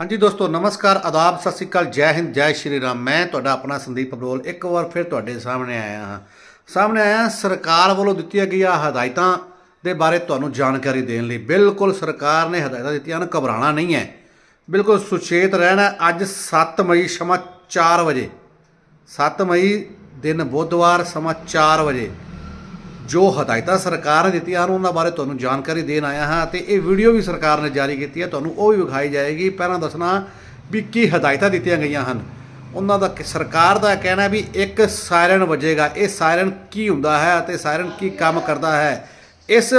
ਹਾਂਜੀ ਦੋਸਤੋ, ਨਮਸਕਾਰ, ਆਦਾਬ, ਸਤਿ ਸ੍ਰੀ ਅਕਾਲ, ਜੈ ਹਿੰਦ, ਜੈ ਸ਼੍ਰੀ ਰਾਮ। ਮੈਂ ਤੁਹਾਡਾ ਆਪਣਾ ਸੰਦੀਪ ਬਲੋਲ ਇੱਕ ਵਾਰ ਫਿਰ ਤੁਹਾਡੇ ਸਾਹਮਣੇ ਆਇਆ ਹਾਂ। ਸਾਹਮਣੇ ਆਇਆ, ਸਰਕਾਰ ਵੱਲੋਂ ਦਿੱਤੀਆਂ ਗਈਆਂ ਹਦਾਇਤਾਂ ਦੇ ਬਾਰੇ ਤੁਹਾਨੂੰ ਜਾਣਕਾਰੀ ਦੇਣ ਲਈ। ਬਿਲਕੁਲ ਸਰਕਾਰ ਨੇ ਹਦਾਇਤਾਂ ਦਿੱਤੀਆਂ ਹਨ, ਘਬਰਾਉਣਾ ਨਹੀਂ ਹੈ। ਬਿਲਕੁਲ ਸੁਚੇਤ ਰਹਿਣਾ ਅੱਜ 7 ਮਈ ਸਮਾਂ 4 ਵਜੇ। 7 ਮਈ ਦਿਨ ਬੁੱਧਵਾਰ ਸਮਾਂ 4 ਵਜੇ। ਜੋ ਹਦਾਇਤਾਂ ਸਰਕਾਰ ਨੇ ਦਿੱਤੀਆਂ ਹਨ, ਉਹਨਾਂ ਬਾਰੇ ਤੁਹਾਨੂੰ ਜਾਣਕਾਰੀ ਦੇਣ ਆਇਆ ਹਾਂ ਤੇ ਇਹ ਵੀਡੀਓ ਵੀ ਸਰਕਾਰ ਨੇ ਜਾਰੀ ਕੀਤੀ ਹੈ। ਤੁਹਾਨੂੰ ਉਹ ਵੀ ਵਿਖਾਈ ਜਾਏਗੀ। ਪਹਿਲਾਂ ਦੱਸਣਾ ਵੀ ਕੀ ਹਦਾਇਤਾਂ ਦਿੱਤੀਆਂ ਗਈਆਂ ਹਨ। ਉਹਨਾਂ ਦਾ ਸਰਕਾਰ ਦਾ ਕਹਿਣਾ ਵੀ ਇੱਕ ਸਾਇਰਨ ਵੱਜੇਗਾ। ਇਹ ਸਾਇਰਨ ਕੀ ਹੁੰਦਾ ਹੈ ਅਤੇ ਸਾਇਰਨ ਕੀ ਕੰਮ ਕਰਦਾ ਹੈ? ਇਸ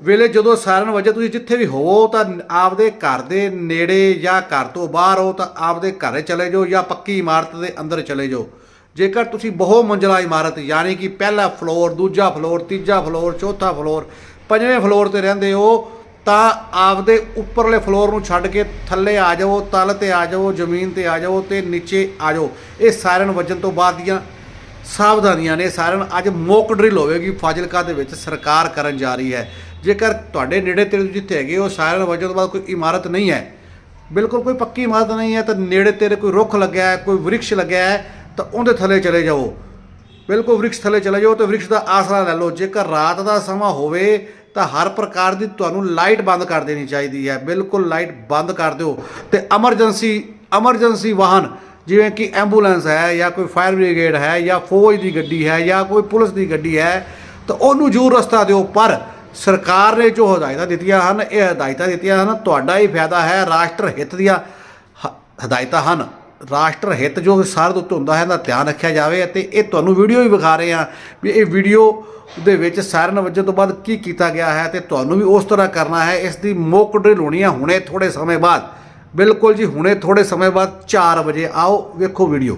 ਵੇਲੇ ਜਦੋਂ ਸਾਇਰਨ ਵੱਜੇ, ਤੁਸੀਂ ਜਿੱਥੇ ਵੀ ਹੋਵੋ ਤਾਂ ਆਪਦੇ ਘਰ ਦੇ ਨੇੜੇ ਜਾਂ ਘਰ ਤੋਂ ਬਾਹਰ ਹੋ ਤਾਂ ਆਪਦੇ ਘਰੇ ਚਲੇ ਜਾਓ ਜਾਂ ਪੱਕੀ ਇਮਾਰਤ ਦੇ ਅੰਦਰ ਚਲੇ ਜਾਓ। ਜੇਕਰ ਤੁਸੀਂ ਬਹੁ ਮੰਜ਼ਲਾ ਇਮਾਰਤ, ਯਾਨੀ ਕਿ ਪਹਿਲਾ ਫਲੋਰ, ਦੂਜਾ ਫਲੋਰ, ਤੀਜਾ ਫਲੋਰ, ਚੌਥਾ ਫਲੋਰ, ਪੰਜਵੇਂ ਫਲੋਰ ਤੇ ਰਹਿੰਦੇ ਹੋ, ਤਾਂ ਆਪਦੇ ਉੱਪਰਲੇ ਫਲੋਰ ਨੂੰ ਛੱਡ ਕੇ ਥੱਲੇ ਆ ਜਾਓ, ਤਲ ਤੇ ਆ ਜਾਓ, ਜ਼ਮੀਨ ਤੇ ਆ ਜਾਓ ਤੇ ਨੀਚੇ ਆ ਜਾਓ। ਇਹ ਸਾਇਰਨ ਵੱਜਣ ਤੋਂ ਬਾਅਦ ਦੀਆਂ ਸਾਵਧਾਨੀਆਂ ਨੇ। ਸਾਇਰਨ ਅੱਜ ਮੋਕ ਡਰਿਲ ਹੋਵੇਗੀ ਫਾਜ਼ਿਲਕਾ ਦੇ ਵਿੱਚ ਸਰਕਾਰ ਕਰਨ ਜਾ ਰਹੀ ਹੈ। ਜੇਕਰ ਤੁਹਾਡੇ ਨੇੜੇ ਤੇੜੇ ਜਿੱਥੇ ਹੈਗੇ ਉਹ ਸਾਇਰਨ ਵੱਜਣ ਤੋਂ ਬਾਅਦ ਕੋਈ ਇਮਾਰਤ ਨਹੀਂ ਹੈ। ਬਿਲਕੁਲ ਕੋਈ ਪੱਕੀ ਇਮਾਰਤ ਨਹੀਂ ਹੈ, ਤਾਂ ਨੇੜੇ ਤੇਰੇ ਕੋਈ ਰੁੱਖ ਲੱਗਿਆ ਹੈ, ਕੋਈ ਵ੍ਰਿਕਸ਼ ਲੱਗਿਆ ਹੈ ਤਾਂ ਉਹਦੇ ਥੱਲੇ ਚਲੇ ਜਾਓ। ਬਿਲਕੁਲ ਵ੍ਰਿਕਸ਼ ਥੱਲੇ ਚਲੇ ਜਾਓ ਤੇ ਵ੍ਰਿਕਸ਼ ਦਾ ਆਸਰਾ ਲੈ ਲਓ। ਜੇਕਰ ਰਾਤ ਦਾ ਸਮਾਂ ਹੋਵੇ ਤਾਂ ਹਰ ਪ੍ਰਕਾਰ ਦੀ ਤੁਹਾਨੂੰ ਲਾਈਟ ਬੰਦ ਕਰ ਦੇਣੀ ਚਾਹੀਦੀ ਹੈ। ਬਿਲਕੁਲ ਲਾਈਟ ਬੰਦ ਕਰ ਦਿਓ। ਤੇ ਐਮਰਜੈਂਸੀ ਐਮਰਜੈਂਸੀ ਵਾਹਨ, ਜਿਵੇਂ ਕਿ ਐਂਬੂਲੈਂਸ ਹੈ ਜਾਂ ਕੋਈ ਫਾਇਰ ਬ੍ਰਿਗੇਡ ਹੈ ਜਾਂ ਫੌਜ ਦੀ ਗੱਡੀ ਹੈ ਜਾਂ ਕੋਈ ਪੁਲਿਸ ਦੀ ਗੱਡੀ ਹੈ, ਤਾਂ ਉਹਨੂੰ ਜ਼ਰੂਰ ਰਸਤਾ ਦਿਓ। ਪਰ ਸਰਕਾਰ ਨੇ ਜੋ ਹਦਾਇਤਾਂ ਦਿੱਤੀਆਂ ਹਨ, ਇਹ ਹਦਾਇਤਾਂ ਦਿੱਤੀਆਂ ਹਨ, ਤੁਹਾਡਾ ਹੀ ਫਾਇਦਾ ਹੈ ਰਾਸ਼ਟਰ ਹਿੱਤ ਦੀਆਂ ਹ- ਹਦਾਇਤਾਂ ਹਨ। ਰਾਸ਼ਟਰ ਹਿੱਤ ਜੋ ਸਾਰ ਉੱਤੇ ਹੁੰਦਾ ਹੈ ਦਾ ਧਿਆਨ ਰੱਖਿਆ ਜਾਵੇ ਅਤੇ ਇਹ ਤੁਹਾਨੂੰ ਵੀਡੀਓ ਵੀ ਵਿਖਾ ਰਹੇ ਹਾਂ ਵੀ ਇਹ ਵੀਡੀਓ ਦੇ ਵਿੱਚ ਸਾਇਰਨ ਵੱਜਣ ਤੋਂ ਬਾਅਦ ਕੀ ਕੀਤਾ ਗਿਆ ਹੈ ਤੇ ਤੁਹਾਨੂੰ ਵੀ ਉਸ ਤਰ੍ਹਾਂ ਕਰਨਾ ਹੈ। ਇਸ ਦੀ ਮੋਕ ਡਰਿਲ ਹੋਣੀ ਹੈ ਹੁਣੇ ਥੋੜੇ ਸਮੇਂ ਬਾਅਦ। ਬਿਲਕੁਲ ਜੀ ਹੁਣੇ ਥੋੜੇ ਸਮੇਂ ਬਾਅਦ 4 ਵਜੇ। ਆਓ ਵੇਖੋ ਵੀਡੀਓ।